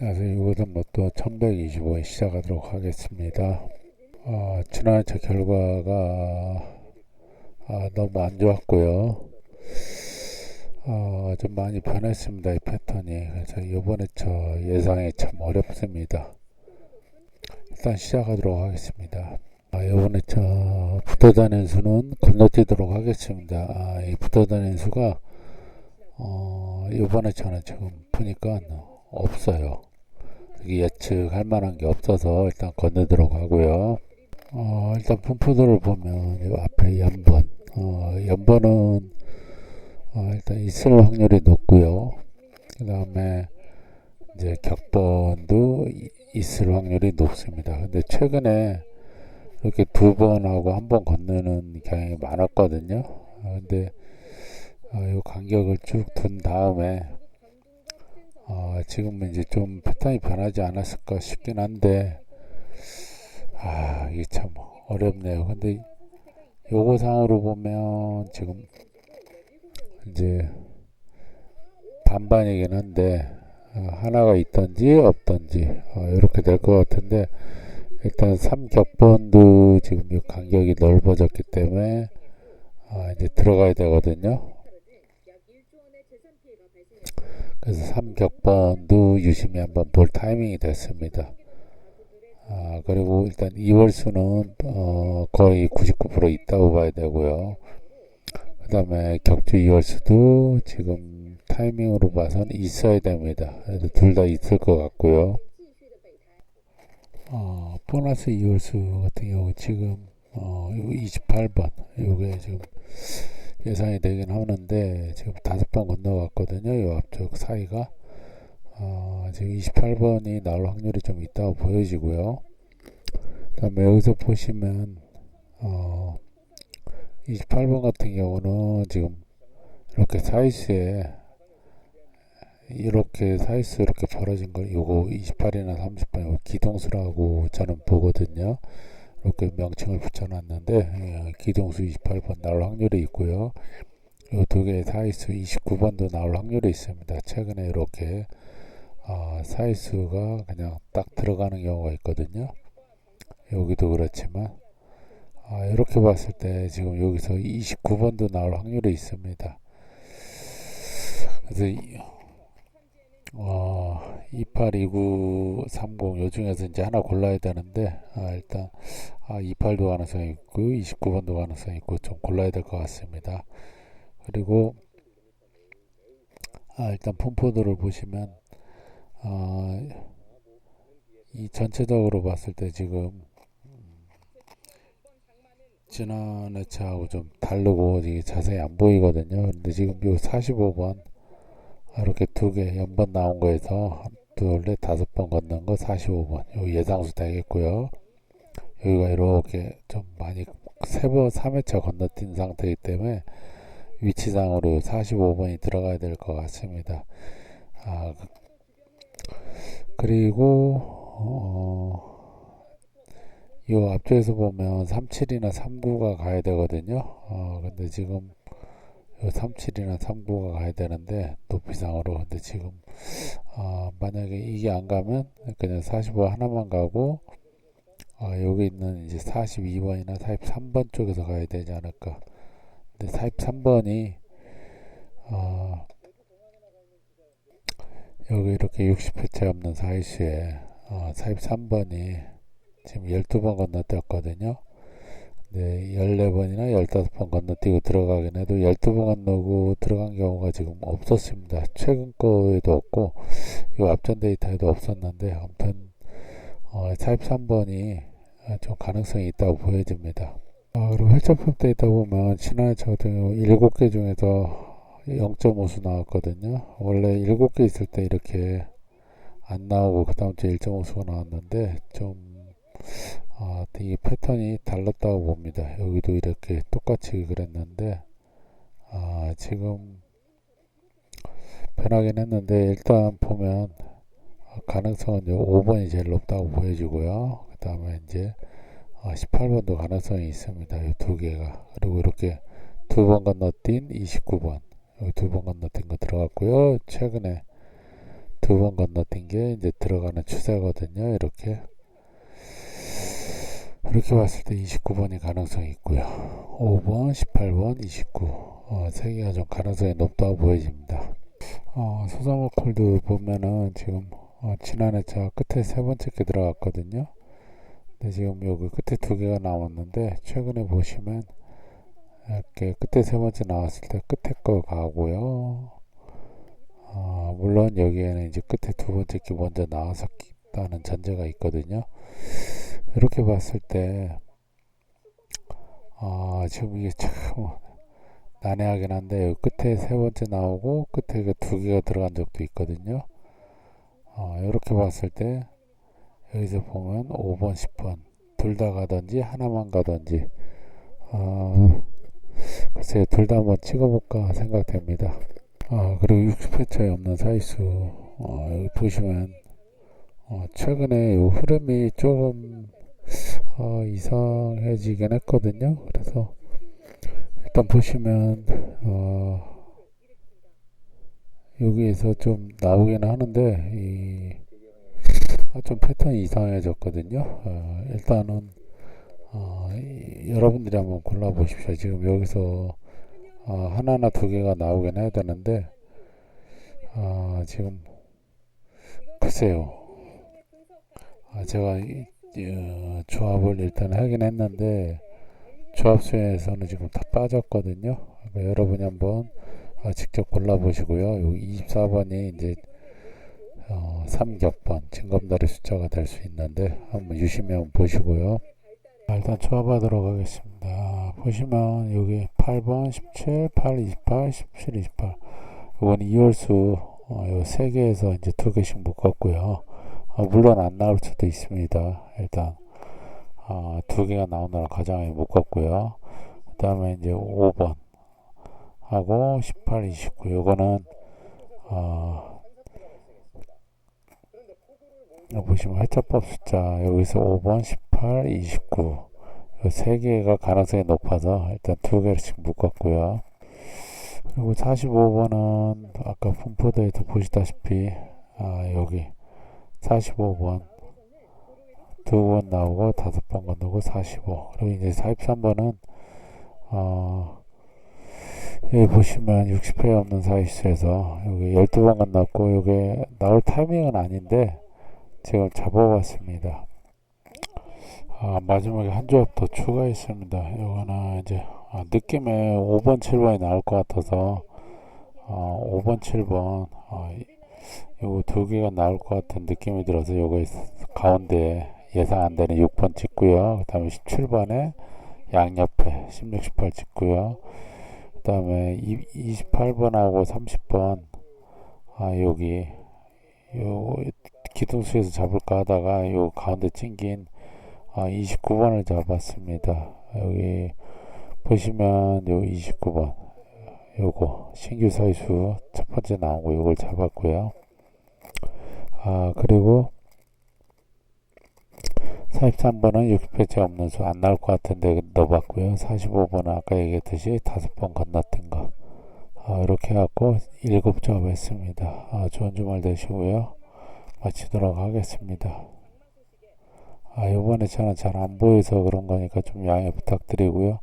그래서 이것은 뭐또 1125에 시작하도록 하겠습니다. 어, 지난해 저 결과가 아, 너무 안 좋았고요. 어, 좀 많이 변했습니다. 이 패턴이. 그래서 이번에 저 예상이 참 어렵습니다. 일단 시작하도록 하겠습니다. 아, 이번에 저 붙어다니는 수는 건너뛰도록 하겠습니다. 아, 이 붙어다니는 수가 어, 이번에 저는 지금 보니까 없어요. 예측할 만한 게 없어서 일단 건너도록 하고요. 어, 일단 분포도를 보면 이 앞에 연번, 어, 연번은 어, 일단 있을 확률이 높고요. 그 다음에 이제 격번도 이- 있을 확률이 높습니다. 근데 최근에 이렇게 두 번하고 한 번 건너는 경향이 많았거든요. 어, 근데 어, 이 간격을 쭉 둔 다음에 어, 지금은 이제 좀 패턴이 변하지 않았을까 싶긴 한데 아 이게 참 어렵네요. 근데 요거 상으로 보면 지금 이제 반반이긴 한데 어, 하나가 있던지 없던지 어, 이렇게 될 것 같은데 일단 3격번도 지금 이 간격이 넓어졌기 때문에 어, 이제 들어가야 되거든요. 그래서 3격번도 유심히 한번 볼 타이밍이 됐습니다. 아, 그리고 일단 2월 수는 어, 거의 99% 있다고 봐야 되고요. 그 다음에 격주 2월 수도 지금 타이밍으로 봐선 있어야 됩니다. 그래도 둘다 있을 것 같고요. 어, 보너스 2월 수 같은 경우 지금 어, 28번 요게 지금 예상이 되긴 하는데 지금 다섯 번 건너갔거든요. 이 앞쪽 사이가 어, 지금 28번이 나올 확률이 좀 있다고 보여지고요. 그다음에 여기서 보시면 어, 28번 같은 경우는 지금 이렇게 사이즈에 이렇게 사이즈 이렇게 벌어진 걸 요거 28이나 30번 요거 기동수라고 저는 보거든요. 이렇게 명칭을 붙여놨는데 예, 기동수 28번 나올 확률이 있고요. 이 두 개의 사이수 29번도 나올 확률이 있습니다. 최근에 이렇게 어, 사이수가 그냥 딱 들어가는 경우가 있거든요. 여기도 그렇지만 아, 이렇게 봤을 때 지금 여기서 29번도 나올 확률이 있습니다. 그래서 이, 어, 28, 29, 30, 요 중에서 이제 하나 골라야 되는데, 아, 일단, 아, 28도 가능성이 있고, 29번도 가능성이 있고, 좀 골라야 될 것 같습니다. 그리고, 아, 일단 폼포도를 보시면, 아, 이 전체적으로 봤을 때 지금, 음, 지난해 차하고 좀 다르고, 이게 자세히 안 보이거든요. 근데 지금 요 45번, 이렇게 두 개 연번 나온 거에서 둘, 넷, 다섯 번 걷는 거 45번. 요 예상수 되겠고요. 여기가 이렇게 좀 많이 세 번, 3회차 건너뛴 상태이기 때문에 위치상으로 45번이 들어가야 될 것 같습니다. 아, 그- 그리고, 어, 요 앞쪽에서 보면 37이나 39가 가야 되거든요. 어, 근데 지금 요 37이나 39가 가야 되는데 높이상으로. 근데 지금 어, 만약에 이게 안 가면 그냥 45 하나만 가고 어, 여기 있는 이제 42번이나 43번 쪽에서 가야 되지 않을까. 근데 43번이 어, 여기 이렇게 60회차 없는 사이수에 어, 43번이 지금 12번 건너뛰었거든요 네, 14번이나 15번 건너뛰고 들어가긴 해도 12번 건너고 들어간 경우가 지금 없었습니다. 최근 거에도 없고, 이 앞전 데이터에도 없었는데, 아무튼, 어, 43번이 좀 가능성이 있다고 보여집니다. 아, 그리고 회차법 데이터 보면, 지난해 저 같은 경우 7개 중에서 0.5수 나왔거든요. 원래 7개 있을 때 이렇게 안 나오고, 그 다음 주에 1.5수가 나왔는데, 좀, 아, 이 패턴이 달랐다고 봅니다. 여기도 이렇게 똑같이 그랬는데, 아, 지금 변하긴 했는데, 일단 보면, 가능성은 요 5번이 제일 높다고 보여지고요. 그 다음에 이제, 18번도 가능성이 있습니다. 이 두 개가. 그리고 이렇게 두 번 건너뛴 29번. 여기 두 번 건너뛴 거 들어갔고요. 최근에 두 번 건너뛴 게 이제 들어가는 추세거든요. 이렇게. 이렇게 봤을 때 29번이 가능성이 있고요. 5번, 18번, 29. 어, 세 개가 좀 가능성이 높다고 보여집니다. 어, 소상목 콜드 보면은 지금 어, 지난해 차 끝에 세 번째 게 들어갔거든요. 근데 지금 여기 끝에 두 개가 나왔는데 최근에 보시면 이렇게 끝에 세 번째 나왔을 때 끝에 거 가고요. 어, 물론 여기에는 이제 끝에 두 번째 게 먼저 나왔었다는 전제가 있거든요. 이렇게 봤을 때, 아, 지금 이게 참 난해하긴 한데, 끝에 세 번째 나오고, 끝에 그 두 개가 들어간 적도 있거든요. 어, 이렇게 봤을 때, 여기서 보면 5번, 10번, 둘 다 가든지, 하나만 가든지, 어, 글쎄, 둘 다 한번 찍어볼까 생각됩니다. 어, 그리고 60회 차이 없는 사이수, 어, 여기 보시면, 어, 최근에 요 흐름이 조금 어, 이상해지긴 했거든요. 그래서 일단 보시면 어, 여기에서 좀 나오긴 하는데 이, 아, 좀 패턴이 이상해졌거든요. 어, 일단은 어, 이, 여러분들이 한번 골라 보십시오. 지금 여기서 어, 하나나 두 개가 나오긴 해야 되는데 어, 지금 글쎄요. 아, 제가 이, 어, 조합을 일단 하긴 했는데 조합 수에서는 지금 다 빠졌거든요. 그러니까 여러분이 한번 어, 직접 골라보시고요. 여기 24번이 이제 어, 3격번 징검다리 숫자가 될 수 있는데 한번 유심히 한번 보시고요. 자, 일단 조합하도록 하겠습니다. 보시면 여기 8번, 17, 8, 28, 17, 28 이건 2월수 어, 요세 개에서 이제 두 개씩 묶었고요. 어, 물론 안 나올 수도 있습니다. 일단 어, 두 개가 나오느라 가장에 묶었고요. 그 다음에 이제 5번 하고 18, 29 요거는 어, 보시면 회차법 숫자 여기서 5번, 18, 29 세 개가 가능성이 높아서 일단 두 개씩 묶었고요. 그리고 45번은 아까 분포도에서 보시다시피 아, 여기 45번. 두 번 나오고 다섯 번 건너고 45 그리고 이제 43번은 어, 여기 보시면 60회 없는 사이수에서 여기 12번 건넜고 여기 나올 타이밍은 아닌데 지금 잡아봤습니다. 아, 마지막에 한 조합 더 추가했습니다. 이거는 이제 아, 느낌에 5번 7번이 나올 것 같아서 어, 5번 7번 어, 요거 두 개가 나올 것 같은 느낌이 들어서 요거 가운데 예상 안 되는 6번 찍고요. 그 다음에 17번에 양옆에 16, 18 찍고요. 그 다음에 28번하고 30번 아 여기 요 기둥수에서 잡을까 하다가 요 가운데 찡긴 아 29번을 잡았습니다. 여기 보시면 요 29번 요거 신규 사이수 첫 번째 나오고 요걸 잡았고요. 아 그리고 43번은 60회차 없는 수 안 나올 것 같은데 넣어봤고요. 45번은 아까 얘기했듯이 다섯 번 건넜던 거. 아, 이렇게 해갖고 일곱 조합 했습니다. 아, 좋은 주말 되시고요. 마치도록 하겠습니다. 아, 요번에 저는 잘 안 보여서 그런 거니까 좀 양해 부탁드리고요.